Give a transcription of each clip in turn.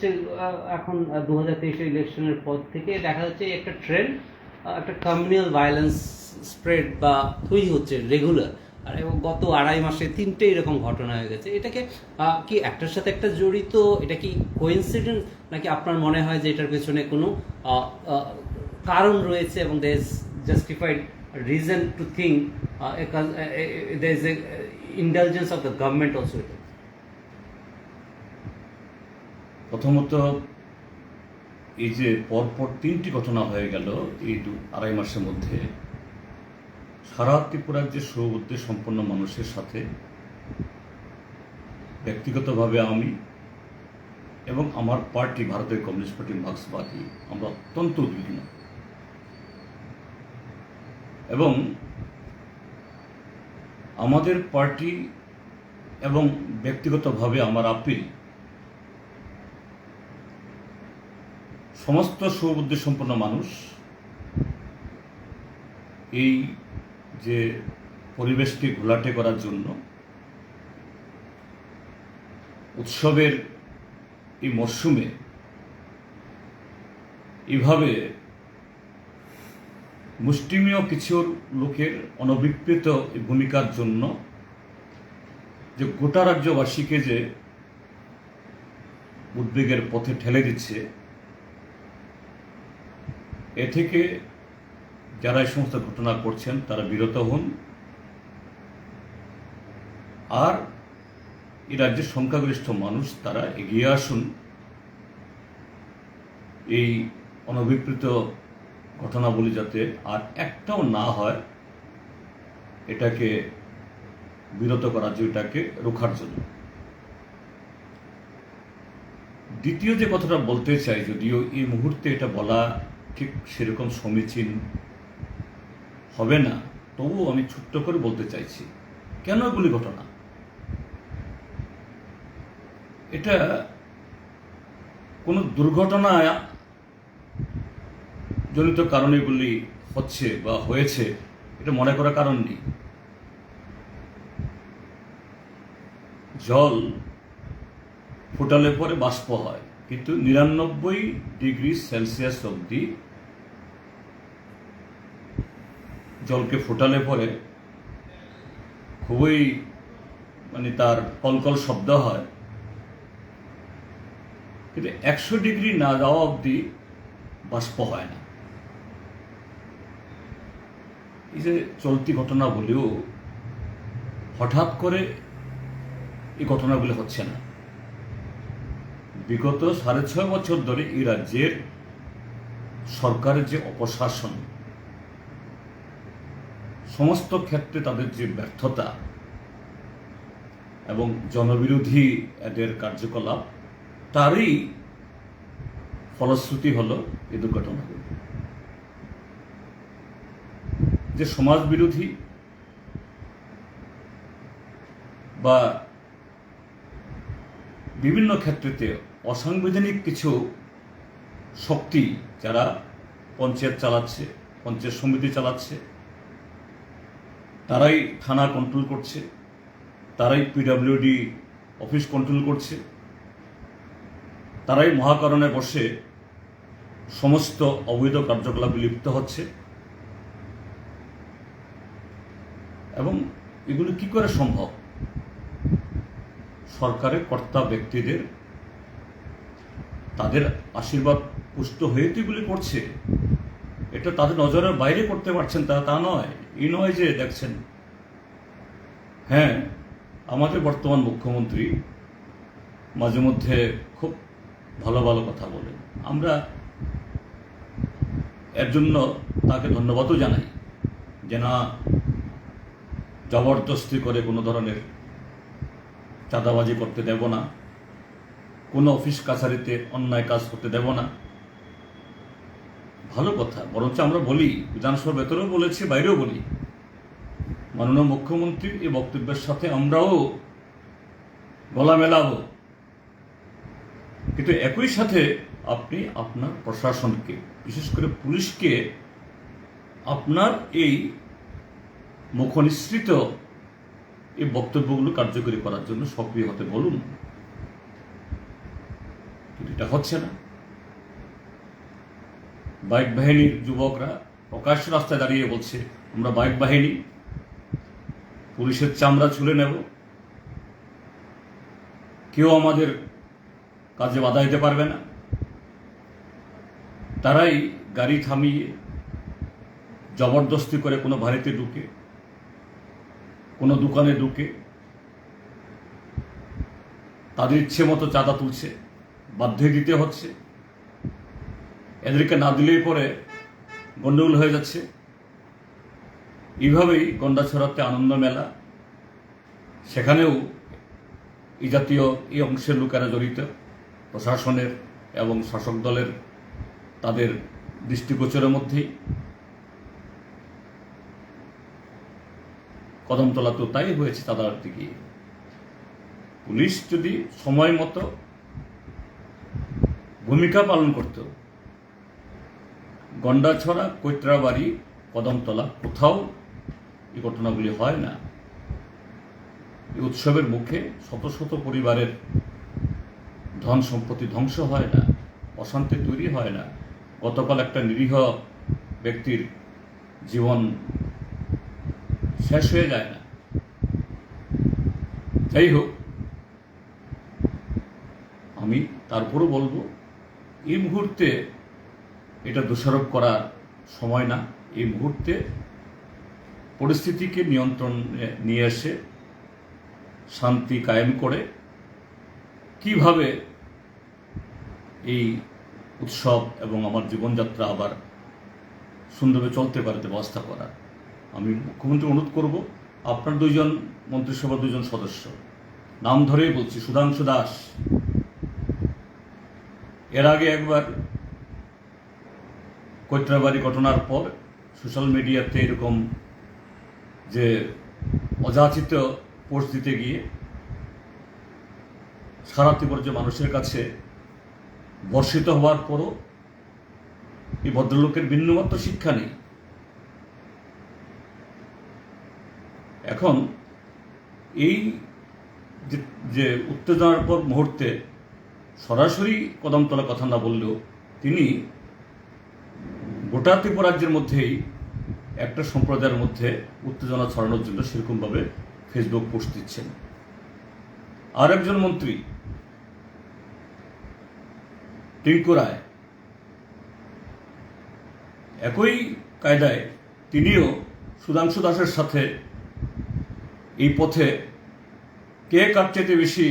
যাচ্ছে এখন দু হাজার তেইশের ইলেকশনের পর থেকে দেখা যাচ্ছে একটা ট্রেন্ড একটা কমিউনাল ভায়োলেন্স স্প্রেড বা তৈরি হচ্ছে রেগুলার আর এবং গত আড়াই মাসে তিনটে এরকম ঘটনা হয়ে গেছে। এটাকে কি একটার সাথে একটা জড়িত? এটা কি কোইন্সিডেন্স নাকি আপনার মনে হয় যে এটার পেছনে কোনো কারণ রয়েছে এবং is justified reason to think a intelligence of the government also প্রথমত এই যে পরপর তিনটি ঘটনা হয়ে গেল এই দু আড়াই মাসের মধ্যে, সারা ত্রিপুরার যে সৌবুদ্ধি সম্পন্ন মানুষের সাথে ব্যক্তিগতভাবে আমি এবং আমার পার্টি ভারতের কমিউনিস্ট পার্টি মার্ক্সবাদী আমরা অত্যন্ত উদ্বিগ্ন। এবং আমাদের পার্টি এবং ব্যক্তিগতভাবে আমার আপিল সমস্ত সুবুদ্ধি সম্পন্ন মানুষ এই যে পরিবেশকে ঘোলাটে করার জন্য উৎসবের এই মরশুমে এইভাবে মুষ্টিমেয় কিছু লোকের এই ভূমিকার জন্য যে গোটা রাজ্যবাসীকে যে উদ্বেগের পথে ঠেলে দিচ্ছে এ থেকে যারা এই সমস্ত ঘটনা করছেন, তারা বিরত হন। আর এই রাজ্যের সংখ্যাগরিষ্ঠ মানুষ, তারা এগিয়ে আসুন। এই অনভিপ্রেত ঘটনাবলী যাতে আর একটাও না হয়, এটাকে বিরত করার জন্য, এটাকে রোখার জন্য। দ্বিতীয় যে কথাটা বলতে চাই, যদিও এই মুহূর্তে এটা বলা ঠিক সেরকম সমীচীন হবে না। তবুও আমি ছোট্ট করে বলতে চাইছি, কেন এগুলি ঘটনা? এটা কোনো দুর্ঘটনা জনিত কারণে এগুলি হচ্ছে বা হয়েছে, এটা মনে করার কারণ নেই। জল ফোটালে পরে বাষ্প হয় কিন্তু নিরানব্বই ডিগ্রি সেলসিয়াস অবধি জলকে ফোটালে পরে খুবই মানে তার কলকল শব্দ হয়। কিন্তু একশো ডিগ্রি না যাওয়া অবধি বাষ্প হয় না। এই যে চলতি ঘটনা বলেও হঠাৎ করে এই ঘটনাগুলো হচ্ছে না। বিগত সাড়ে ছয় বছর ধরে এই রাজ্যের সরকারের যে অপশাসন, সমস্ত ক্ষেত্রে তাদের যে ব্যর্থতা এবং জনবিরোধী এদের কার্যকলাপ, তারই ফলশ্রুতি হলো এই দুর্ঘটনাগুলো যে সমাজ বিরোধী বা বিভিন্ন ক্ষেত্রেতে অসাংবিধানিক কিছু শক্তি যারা পঞ্চায়েত চালাচ্ছে, পঞ্চায়েত সমিতি চালাচ্ছে, তারাই থানা কন্ট্রোল করছে, তারাই পিডাব্লিউডি অফিস কন্ট্রোল করছে, তারাই মহাকরণে বসে সমস্ত অবৈধ কার্যকলাপে লিপ্ত হচ্ছে। এবং এগুলো কি করে সম্ভব? সরকারের কর্তা ব্যক্তিদের তাদের আশীর্বাদ পুষ্ট হয়ে তো এগুলি করছে। এটা তাদের নজরের বাইরে করতে পারছেন তা তা নয়। এই নয় যে, দেখছেন। হ্যাঁ আমাদের বর্তমান মুখ্যমন্ত্রী মাঝে মধ্যে খুব ভালো ভালো কথা বলেন। আমরা এর জন্য তাকে ধন্যবাদও জানাই যে না, জবরদস্তি করে কোনো ধরনের চাঁদাবাজি করতে দেব না। কোনো অফিস কাছারিতে অন্যায় কাজ করতে দেব না। ভালো কথা, বরঞ্চ আমরা বলি, বিধানসভার ভেতরেও বলেছি, বাইরেও বলি। মাননীয় মুখ্যমন্ত্রীর এই বক্তব্যের সাথে আমরাও গলা মেলাবো কিন্তু একই সাথে আপনি আপনার প্রশাসনকে, বিশেষ করে পুলিশকে, আপনার এই মুখনিসৃত এই বক্তব্যগুলো কার্যকরী করার জন্য সক্রিয় হতে বলুন। কিন্তু এটা হচ্ছে না। বাইক বাহিনীর যুবকরা প্রকাশ্য রাস্তায় দাঁড়িয়ে বলছে, আমরা বাইক বাহিনী, পুলিশের চামড়া ছুলে নেব। কেউ আমাদের কাজে বাধা দিতে পারবে না। তারাই গাড়ি থামিয়ে জবরদস্তি করে কোনো বাড়িতে ঢুকে, কোনো দোকানে ঢুকে, তাদের ইচ্ছে মতো চাঁদা তুলছে। বাধ্য দিতে হচ্ছে। এদেরকে না দিলেই পরে গন্ডগোল হয়ে যাচ্ছে। এইভাবেই গন্ডাছড়াতে আনন্দ মেলা। সেখানেও এই জাতীয় এই অংশের লোকেরা জড়িত, প্রশাসনের এবং শাসক দলের তাদের দৃষ্টিগোচরের মধ্যেই। কদমতলা তো তাই হয়েছে তাদের দিকে। পুলিশ যদি সময় মতো ভূমিকা পালন করত গন্ডাছড়া, কৈত্রাবাড়ি, কদমতলা কোথাও এই ঘটনাগুলি হয় না। এই উৎসবের মুখে শত শত পরিবারের ধন সম্পত্তি ধ্বংস হয় না, অশান্তি তৈরি হয় না। গতকাল একটা নিরীহ ব্যক্তির জীবন শেষ হয়ে যায় না। যাই হোক, আমি তারপরও বলব এই মুহূর্তে এটা দোষারোপ করার সময় না। এই মুহূর্তে পরিস্থিতিকে নিয়ন্ত্রণে নিয়ে এসে শান্তি কায়েম করে কীভাবে এই উৎসব এবং আমার জীবনযাত্রা আবার সুন্দরভাবে চলতে পারে ব্যবস্থা করা আমি মুখ্যমন্ত্রী অনুরোধ করব, আপনার দুইজন মন্ত্রিসভার দুজন সদস্য, নাম ধরেই বলছি, সুধাংশু দাস। এর আগে একবার কৈত্রাবাড়ি ঘটনার পর সোশ্যাল মিডিয়াতে এরকম যে অযাচিত পোস্ট দিতে গিয়ে সারা ত্রিপুরার যে মানুষের কাছে বর্ষিত হওয়ার পরও এই ভদ্রলোকের বিন্দুমাত্র শিক্ষা নেই। এখন এই যে উত্তেজনার পর মুহূর্তে সরাসরি কদমতলা কথা না বললেও তিনি গোটা ত্রিপুরা রাজ্যের মধ্যেই একটা সম্প্রদায়ের মধ্যে উত্তেজনা ছড়ানোর জন্য সেরকমভাবে ফেসবুক পোস্ট দিচ্ছেন। আর একজন মন্ত্রী, টিঙ্কু রায়, একই কায়দায় তিনিও সুধাংশু দাসের সাথে এই পথে কে কার বেশি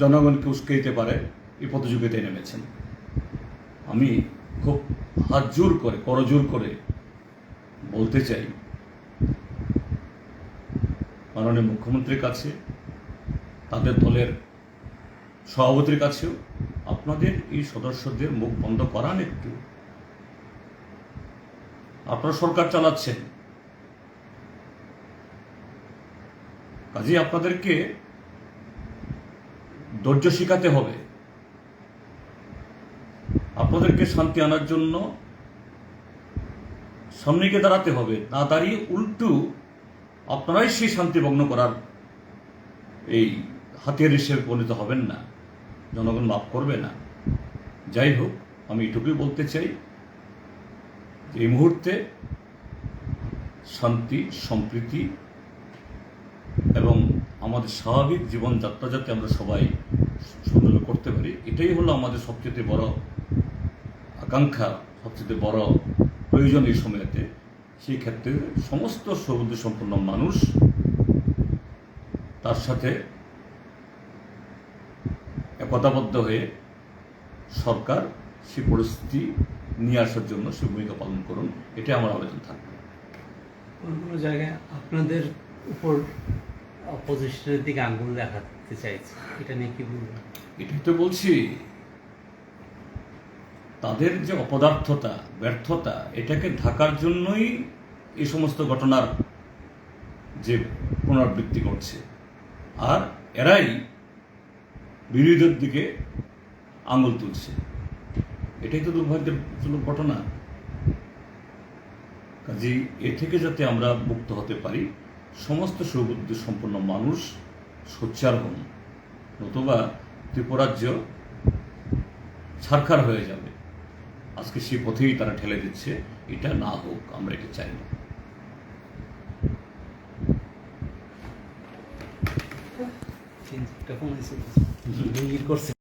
জনগণকে উস্কে দিতে পারে, এই প্রতিযোগিতায় নেমেছেন। আমি খুব হাত জোর করে করজোর করে বলতে চাই, মাননীয় মুখ্যমন্ত্রীর কাছে, তাদের দলের সভাপতির কাছেও, আপনাদের এই সদস্যদের মুখ বন্ধ করান একটু। আপনারা সরকার চালাচ্ছেন। কাজে আপনাদেরকে ধৈর্য শিখাতে হবে। আপনাদেরকে শান্তি আনার জন্য সামনেকে দাঁড়াতে হবে। না দাঁড়িয়ে উল্টু আপনারাই সেই শান্তি ভগ্ন করার এই হাতিয়ার হিসেবে পরিণত হবেন না। জনগণ মাফ করবে না। যাই হোক, আমি এটুকুই বলতে চাই যে এই মুহূর্তে শান্তি, সম্প্রীতি এবং আমাদের স্বাভাবিক জীবনযাত্রা যাতে আমরা সবাই সুন্দর করতে পারি, এটাই হলো আমাদের সবচেয়ে বড় আকাঙ্ক্ষা, সবচেয়ে বড় প্রয়োজন এই সময়তে। সেই ক্ষেত্রে সমস্ত সৌবুদ্ধি সম্পন্ন মানুষ তার সাথে একতাবদ্ধ হয়ে সরকার সেই পরিস্থিতি নিয়ে আসার জন্য সে ভূমিকা পালন করুন, এটাই আমার আবেদন থাকবে। কোনো কোনো জায়গায় আপনাদের উপর অপোজিশনের দিকে আঙ্গুল দেখাতে চাইছে। এটা নিয়ে কি বলবেন এটাই তো বলছি। তাদের যে অপদার্থতা, ব্যর্থতা, এটাকে ঢাকার জন্যই এই সমস্ত ঘটনার যে পুনরাবৃত্তি করছে আর এরাই বিরোধীদের দিকে আঙুল তুলছে। এটাই তো দুর্ভাগ্যজনক ঘটনা। কাজেই এ থেকে যাতে আমরা মুক্ত হতে পারি সমস্ত সুবুদ্ধি সম্পন্ন মানুষ সোচ্চার হন নতুবা ত্রিপুরাজ্য ছারখার হয়ে যাবে। আজকে সে পথেই তারা ঠেলে দিচ্ছে এটা না হোক আমরা এটা চাই না। করছে।